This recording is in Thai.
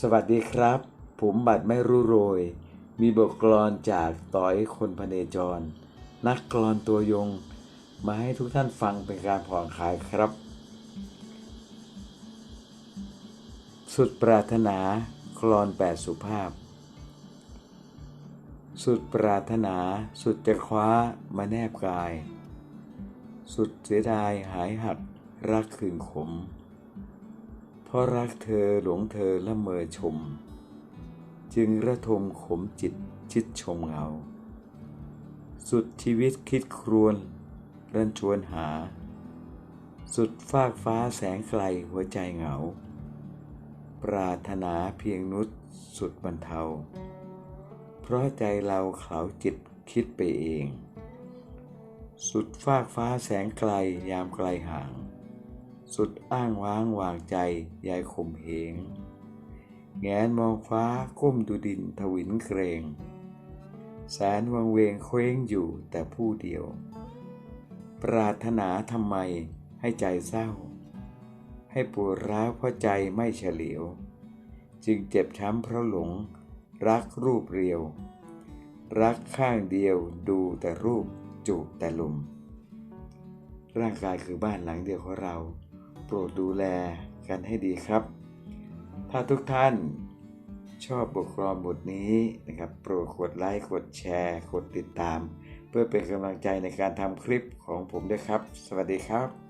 สวัสดีครับ ผมบัตรไม่รู้โรย มีบทกลอนจากต่อยคนพเนจร นักกลอนตัวยง มาให้ทุกท่านฟังเป็นการผ่อนคลายครับ สุดปรารถนากลอนแปดสุภาพ สุดปรารถนาสุดจะคว้ามาแนบกาย สุดเสียดายหายหักรักคืนขม ราะรักเธอหลงเธอละเมอชม จึงระทมขมจิตชิดชมเงา สุดชีวิตคิดครวนรันชวนหา สุดฟากฟ้าแสงไกลหัวใจเหงา ปรารถนาเพียงนุษสุดบรรเทา เพราะใจเราเขาจิตคิดไปเอง สุดฟากฟ้าแสงไกลยามไกลห่าง สุดอ้างว้างวางใจยายข่มเหง แงนมองฟ้าก้มดูดินทวินเกรงแสนวังเวงเคว้งอยู่แต่ผู้เดียว ปรารถนาทำไมให้ใจเศร้า ให้ปวดร้าวเพราะใจไม่เฉลียว จึงเจ็บช้ำเพราะหลง รักรูปเรียว รักข้างเดียวดูแต่รูปจูบแต่ลมร่างกายคือบ้านหลังเดียวของเรา โปรดดูแลกันให้ดีครับ ถ้าทุกท่านชอบบทกรอนบทนี้นะครับ โปรดกดไลค์ กดแชร์ กดติดตาม เพื่อเป็นกำลังใจในการทำคลิปของผมด้วยครับ สวัสดีครับ